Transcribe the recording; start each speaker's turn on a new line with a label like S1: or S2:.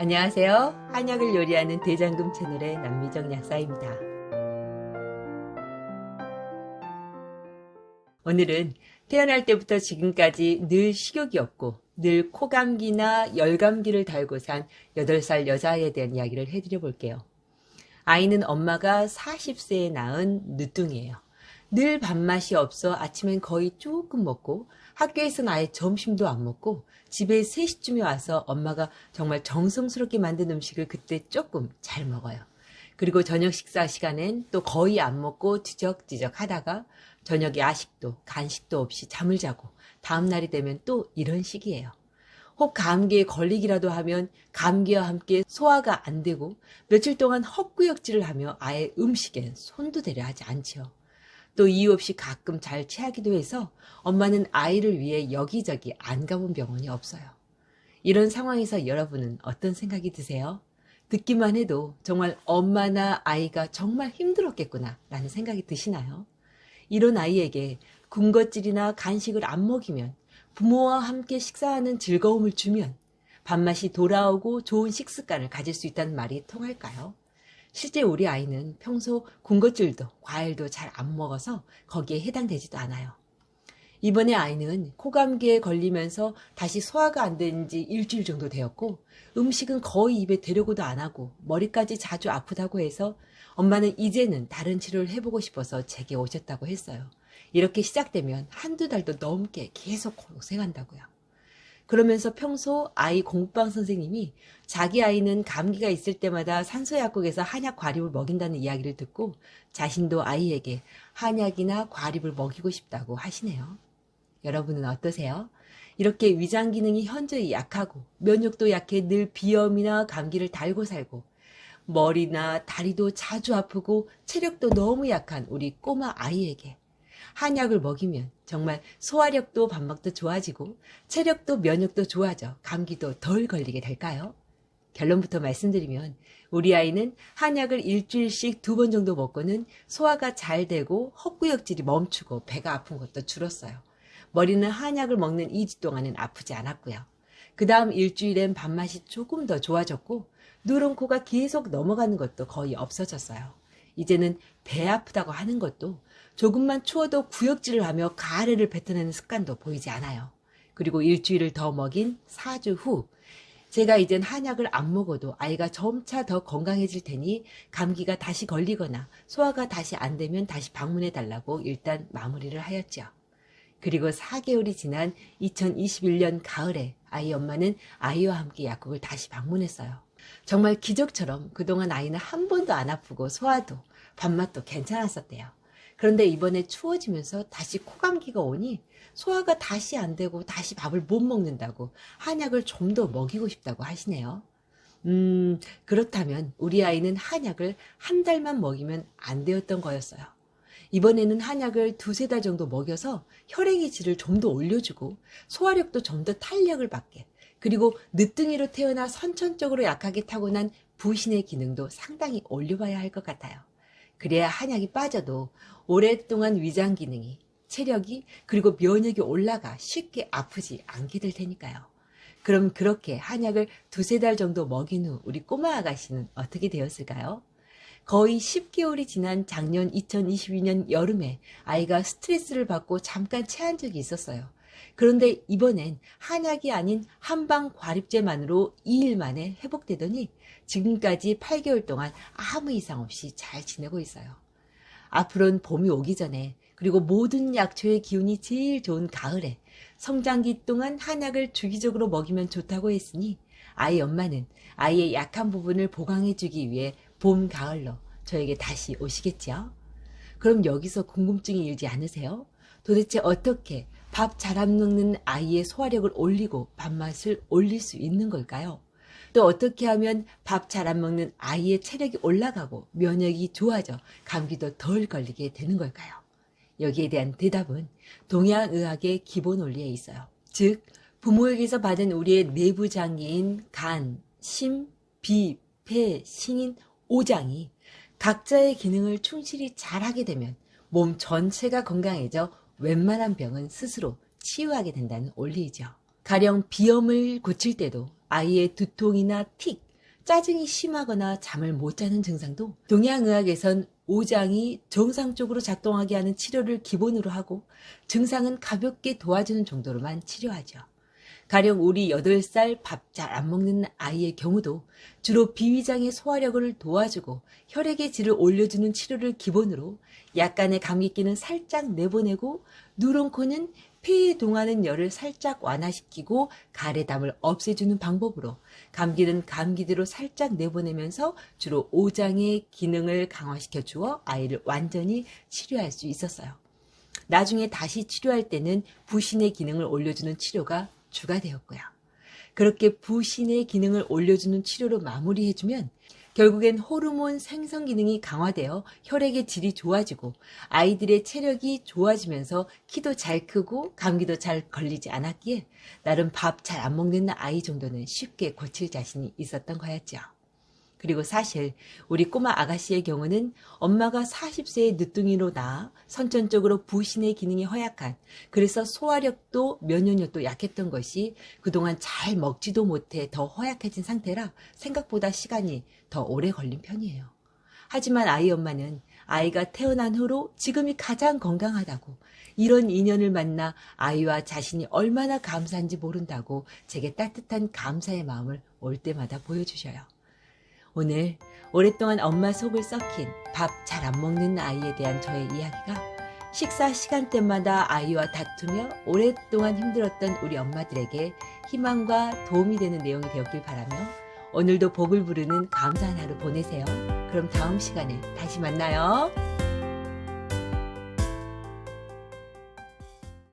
S1: 안녕하세요. 한약을 요리하는 대장금 채널의 남미정 약사입니다. 오늘은 태어날 때부터 지금까지 늘 식욕이 없고 늘 코감기나 열감기를 달고 산 8살 여자아이에 대한 이야기를 해드려 볼게요. 아이는 엄마가 40세에 낳은 늦둥이에요. 늘 밥맛이 없어 아침엔 거의 조금 먹고 학교에서는 아예 점심도 안 먹고 집에 3시쯤에 와서 엄마가 정말 정성스럽게 만든 음식을 그때 조금 잘 먹어요. 그리고 저녁 식사 시간엔 또 거의 안 먹고 뒤적뒤적 하다가 저녁 야식도 간식도 없이 잠을 자고 다음날이 되면 또 이런 식이에요. 혹 감기에 걸리기라도 하면 감기와 함께 소화가 안 되고 며칠 동안 헛구역질을 하며 아예 음식엔 손도 대려 하지 않지요. 또 이유 없이 가끔 잘 체하기도 해서 엄마는 아이를 위해 여기저기 안 가본 병원이 없어요. 이런 상황에서 여러분은 어떤 생각이 드세요? 듣기만 해도 정말 엄마나 아이가 정말 힘들었겠구나 라는 생각이 드시나요? 이런 아이에게 군것질이나 간식을 안 먹이면 부모와 함께 식사하는 즐거움을 주면 밥맛이 돌아오고 좋은 식습관을 가질 수 있다는 말이 통할까요? 실제 우리 아이는 평소 군것질도 과일도 잘 안 먹어서 거기에 해당되지도 않아요. 이번에 아이는 코감기에 걸리면서 다시 소화가 안 된 지 일주일 정도 되었고 음식은 거의 입에 대려고도 안 하고 머리까지 자주 아프다고 해서 엄마는 이제는 다른 치료를 해보고 싶어서 제게 오셨다고 했어요. 이렇게 시작되면 한두 달도 넘게 계속 고생한다고요. 그러면서 평소 아이 공부방 선생님이 자기 아이는 감기가 있을 때마다 산소약국에서 한약 과립을 먹인다는 이야기를 듣고 자신도 아이에게 한약이나 과립을 먹이고 싶다고 하시네요. 여러분은 어떠세요? 이렇게 위장 기능이 현저히 약하고 면역도 약해 늘 비염이나 감기를 달고 살고 머리나 다리도 자주 아프고 체력도 너무 약한 우리 꼬마 아이에게 한약을 먹이면 정말 소화력도 반박도 좋아지고 체력도 면역도 좋아져 감기도 덜 걸리게 될까요? 결론부터 말씀드리면 우리 아이는 한약을 일주일씩 두 번 정도 먹고는 소화가 잘 되고 헛구역질이 멈추고 배가 아픈 것도 줄었어요. 머리는 한약을 먹는 2주 동안은 아프지 않았고요. 그 다음 일주일엔 밥맛이 조금 더 좋아졌고 누런 코가 계속 넘어가는 것도 거의 없어졌어요. 이제는 배 아프다고 하는 것도 조금만 추워도 구역질을 하며 가래를 뱉어내는 습관도 보이지 않아요. 그리고 일주일을 더 먹인 4주 후 제가 이젠 한약을 안 먹어도 아이가 점차 더 건강해질 테니 감기가 다시 걸리거나 소화가 다시 안 되면 다시 방문해 달라고 일단 마무리를 하였죠. 그리고 4개월이 지난 2021년 가을에 아이 엄마는 아이와 함께 약국을 다시 방문했어요. 정말 기적처럼 그동안 아이는 한 번도 안 아프고 소화도 밥맛도 괜찮았었대요. 그런데 이번에 추워지면서 다시 코감기가 오니 소화가 다시 안 되고 다시 밥을 못 먹는다고 한약을 좀 더 먹이고 싶다고 하시네요. 음, 그렇다면 우리 아이는 한약을 한 달만 먹이면 안 되었던 거였어요. 이번에는 한약을 두세 달 정도 먹여서 혈액의 질을 좀 더 올려주고 소화력도 좀 더 탄력을 받게 그리고 늦둥이로 태어나 선천적으로 약하게 타고난 부신의 기능도 상당히 올려봐야 할 것 같아요. 그래야 한약이 빠져도 오랫동안 위장 기능이 체력이 그리고 면역이 올라가 쉽게 아프지 않게 될 테니까요. 그럼 그렇게 한약을 두세 달 정도 먹인 후 우리 꼬마 아가씨는 어떻게 되었을까요? 거의 10개월이 지난 작년 2022년 여름에 아이가 스트레스를 받고 잠깐 체한 적이 있었어요. 그런데 이번엔 한약이 아닌 한방 과립제만으로 2일 만에 회복되더니 지금까지 8개월 동안 아무 이상 없이 잘 지내고 있어요. 앞으로는 봄이 오기 전에 그리고 모든 약초의 기운이 제일 좋은 가을에 성장기 동안 한약을 주기적으로 먹이면 좋다고 했으니 아이 엄마는 아이의 약한 부분을 보강해주기 위해 봄, 가을로 저에게 다시 오시겠죠? 그럼 여기서 궁금증이 일지 않으세요? 도대체 어떻게 밥 잘 안 먹는 아이의 소화력을 올리고 밥맛을 올릴 수 있는 걸까요? 또 어떻게 하면 밥 잘 안 먹는 아이의 체력이 올라가고 면역이 좋아져 감기도 덜 걸리게 되는 걸까요? 여기에 대한 대답은 동양의학의 기본 원리에 있어요. 즉, 부모에게서 받은 우리의 내부 장기인 간, 심, 비, 폐, 신인, 오장이 각자의 기능을 충실히 잘하게 되면 몸 전체가 건강해져 웬만한 병은 스스로 치유하게 된다는 원리이죠. 가령 비염을 고칠 때도 아이의 두통이나 틱, 짜증이 심하거나 잠을 못 자는 증상도 동양의학에선 오장이 정상적으로 작동하게 하는 치료를 기본으로 하고 증상은 가볍게 도와주는 정도로만 치료하죠. 가령 우리 8살 밥 잘 안 먹는 아이의 경우도 주로 비위장의 소화력을 도와주고 혈액의 질을 올려주는 치료를 기본으로 약간의 감기기는 살짝 내보내고 누런코는 폐에 동하는 열을 살짝 완화시키고 가래담을 없애주는 방법으로 감기는 감기대로 살짝 내보내면서 주로 오장의 기능을 강화시켜 주어 아이를 완전히 치료할 수 있었어요. 나중에 다시 치료할 때는 부신의 기능을 올려주는 치료가 주가 되었고요. 그렇게 부신의 기능을 올려주는 치료로 마무리해주면 결국엔 호르몬 생성 기능이 강화되어 혈액의 질이 좋아지고 아이들의 체력이 좋아지면서 키도 잘 크고 감기도 잘 걸리지 않았기에 나름 밥 잘 안 먹는 아이 정도는 쉽게 고칠 자신이 있었던 거였죠. 그리고 사실 우리 꼬마 아가씨의 경우는 엄마가 40세의 늦둥이로 낳아 선천적으로 부신의 기능이 허약한 그래서 소화력도 면역력도 약했던 것이 그동안 잘 먹지도 못해 더 허약해진 상태라 생각보다 시간이 더 오래 걸린 편이에요. 하지만 아이 엄마는 아이가 태어난 후로 지금이 가장 건강하다고 이런 인연을 만나 아이와 자신이 얼마나 감사한지 모른다고 제게 따뜻한 감사의 마음을 올 때마다 보여주셔요. 오늘 오랫동안 엄마 속을 썩힌 밥 잘 안 먹는 아이에 대한 저의 이야기가 식사 시간대마다 아이와 다투며 오랫동안 힘들었던 우리 엄마들에게 희망과 도움이 되는 내용이 되었길 바라며 오늘도 복을 부르는 감사한 하루 보내세요. 그럼 다음 시간에 다시 만나요.